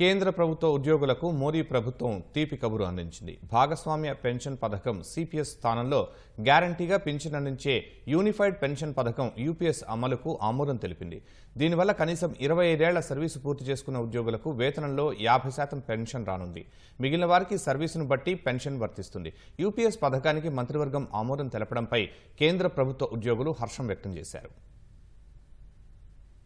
కేంద్ర ప్రభుత్వ ఉద్యోగులకు మోదీ ప్రభుత్వం తీపి కబురు అందించింది. భాగస్వామ్య పెన్షన్ పథకం సిపిఎస్ స్థానంలో గ్యారంటీగా పింఛన్ అందించే యూనిఫైడ్ పెన్షన్ పథకం యూపీఎస్ అమలుకు ఆమోదం తెలిపింది. దీనివల్ల కనీసం ఇరవై ఐదేళ్ళ సర్వీసు పూర్తి చేసుకున్న ఉద్యోగులకు వేతనంలో యాభై శాతం పెన్షన్ రానుంది. మిగిలిన వారికి సర్వీసును బట్టి పెన్షన్ వర్తిస్తుంది. యూపీఎస్ పథకానికి మంత్రివర్గం ఆమోదం తెలపడంపై కేంద్ర ప్రభుత్వ ఉద్యోగులు హర్షం వ్యక్తం చేశారు.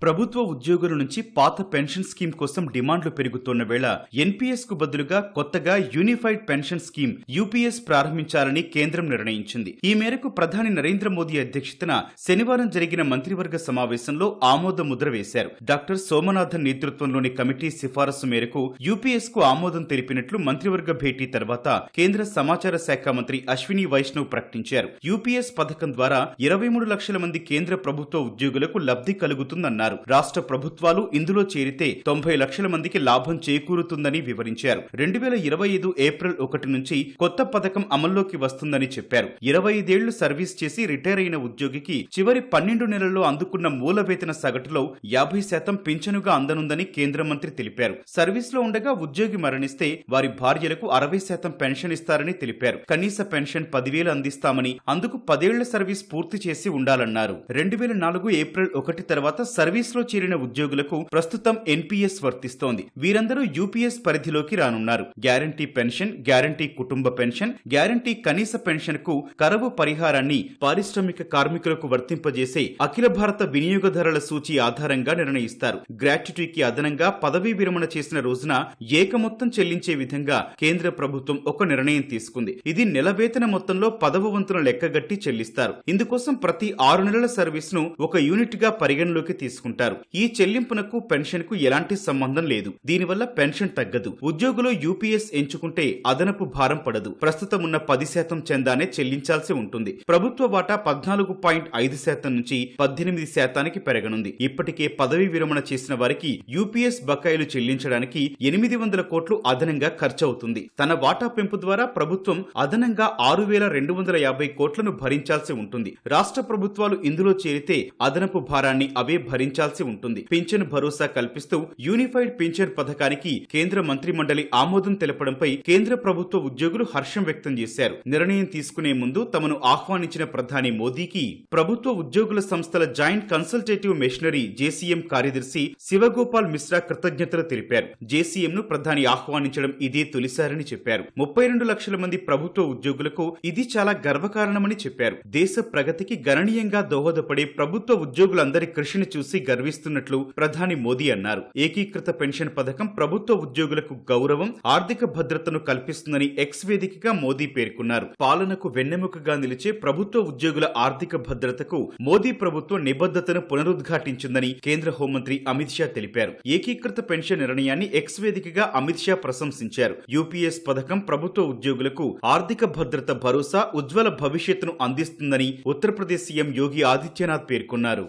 ప్రభుత్వ ఉద్యోగుల నుంచి పాత పెన్షన్ స్కీమ్ కోసం డిమాండ్లు పెరుగుతున్న వేళ ఎన్పీఎస్కు బదులుగా కొత్తగా యూనిఫైడ్ పెన్షన్ స్కీమ్ యూపీఎస్ ప్రారంభించాలని కేంద్రం నిర్ణయించింది. ఈ మేరకు ప్రధాని నరేంద్ర మోదీ అధ్యక్షతన శనివారం జరిగిన మంత్రివర్గ సమావేశంలో ఆమోద ముద్ర వేశారు. డాక్టర్ సోమనాథన్ నేతృత్వంలోని కమిటీ సిఫారసు మేరకు యూపీఎస్కు ఆమోదం తెలిపినట్లు మంత్రివర్గ భేటీ తర్వాత కేంద్ర సమాచార శాఖ మంత్రి అశ్విని వైష్ణవ్ ప్రకటించారు. యూపీఎస్ పథకం ద్వారా ఇరవై మూడు లక్షల మంది కేంద్ర ప్రభుత్వ ఉద్యోగులకు లబ్ధి కలుగుతుందన్నారు. రాష్ట్ర ప్రభుత్వాలు ఇందులో చేరితే తొంభై లక్షల మందికి లాభం చేకూరుతుందని వివరించారు. రెండు వేల ఇరవై ఐదు ఏప్రిల్ ఒకటి నుంచి కొత్త పథకం అమల్లోకి వస్తుందని చెప్పారు. ఇరవై ఐదేళ్ళు సర్వీస్ చేసి రిటైర్ అయిన ఉద్యోగికి చివరి పన్నెండు నెలల్లో అందుకున్న మూల వేతన సగటులో యాభై శాతం పింఛనుగా అందనుందని కేంద్ర మంత్రి తెలిపారు. సర్వీస్లో ఉండగా ఉద్యోగి మరణిస్తే వారి భార్యలకు అరవై శాతం పెన్షన్ ఇస్తారని తెలిపారు. కనీస పెన్షన్ పదివేలు అందిస్తామని అందుకు పదేళ్ళ సర్వీస్ పూర్తి చేసి ఉండాలన్నారు. రెండు వేల నాలుగు ఏప్రిల్ ఒకటి తర్వాత సర్వీస్ సర్వీస్లో చేరిన ఉద్యోగులకు ప్రస్తుతం ఎన్పీఎస్ వర్తిస్తోంది. వీరందరూ యూపీఎస్ పరిధిలోకి రానున్నారు. గ్యారంటీ పెన్షన్ గ్యారంటీ కుటుంబ పెన్షన్ గ్యారంటీ కనీస పెన్షన్కు కరవు పరిహారాన్ని పారిశ్రామిక కార్మికులకు వర్తింపజేసే అఖిల భారత వినియోగదారుల సూచి ఆధారంగా నిర్ణయిస్తారు. గ్రాట్యుటీకి అదనంగా పదవీ విరమణ చేసిన రోజున ఏకమొత్తం చెల్లించే విధంగా కేంద్ర ప్రభుత్వం ఒక నిర్ణయం తీసుకుంది. ఇది నెల వేతన మొత్తంలో పదవ వంతున లెక్కగట్టి చెల్లిస్తారు. ఇందుకోసం ప్రతి ఆరు నెలల సర్వీస్ను ఒక యూనిట్గా పరిగణలోకి తీసుకుంటారు. ఈ చెల్లింపునకు పెన్షన్కు ఎలాంటి సంబంధం లేదు. దీనివల్ల పెన్షన్ తగ్గదు. ఉద్యోగులు యూపీఎస్ ఎంచుకుంటే అదనపు భారం పడదు. ప్రస్తుతం ఉన్న పది శాతం చందానే చెల్లించాల్సి ఉంటుంది. ప్రభుత్వ వాటా పద్నాలుగు పాయింట్ ఐదు శాతం నుంచి పద్దెనిమిది శాతానికి పెరగనుంది. ఇప్పటికే పదవీ విరమణ చేసిన వారికి యూపీఎస్ బకాయిలు చెల్లించడానికి ఎనిమిది వందల కోట్లు అదనంగా ఖర్చవుతుంది. తన వాటా పెంపు ద్వారా ప్రభుత్వం అదనంగా ఆరు వేల రెండు వందల యాభై కోట్లను భరించాల్సి ఉంటుంది. రాష్ట్ర ప్రభుత్వాలు ఇందులో చేరితే అదనపు భారాన్ని అవే చెల్లించాల్సి ఉంటుంది. పింఛన్ భరోసా కల్పిస్తూ యూనిఫైడ్ పింఛన్ పథకానికి కేంద్ర మంత్రి మండలి ఆమోదం తెలపడంపై కేంద్ర ప్రభుత్వ ఉద్యోగులు హర్షం వ్యక్తం చేశారు. నిర్ణయం తీసుకునే ముందు తమను ఆహ్వానించిన ప్రధాని మోదీకి ప్రభుత్వ ఉద్యోగుల సంస్థల జాయింట్ కన్సల్టేటివ్ మిషనరీ జేసీఎం కార్యదర్శి శివగోపాల్ మిశ్రా కృతజ్ఞతలు తెలిపారు. జేసీఎం ను ప్రధాని ఆహ్వానించడం ఇదే తొలిసారని చెప్పారు. ముప్పై రెండు లక్షల మంది ప్రభుత్వ ఉద్యోగులకు ఇది చాలా గర్వకారణమని చెప్పారు. దేశ ప్రగతికి గణనీయంగా దోహదపడే ప్రభుత్వ ఉద్యోగులందరి కృషిని చూసి గర్విస్తున్నట్లు ప్రధాని మోదీ అన్నారు. ఏకీకృత పెన్షన్ పథకం ప్రభుత్వ ఉద్యోగులకు గౌరవం ఆర్థిక భద్రతను కల్పిస్తుందని ఎక్స్ వేదికగా మోదీ పేర్కొన్నారు. పాలనకు వెన్నెముకగా నిలిచే ప్రభుత్వ ఉద్యోగుల ఆర్థిక భద్రతకు మోదీ ప్రభుత్వం నిబద్ధతను పునరుద్ఘాటించిందని కేంద్ర హోంమంత్రి అమిత్ షా తెలిపారు. ఏకీకృత పెన్షన్ నిర్ణయాన్ని ఎక్స్ వేదికగా అమిత్ షా ప్రశంసించారు. యూపీఎస్ పథకం ప్రభుత్వ ఉద్యోగులకు ఆర్థిక భద్రత భరోసా ఉజ్వల భవిష్యత్తును అందిస్తుందని ఉత్తరప్రదేశ్ సీఎం యోగి ఆదిత్యనాథ్ పేర్కొన్నారు.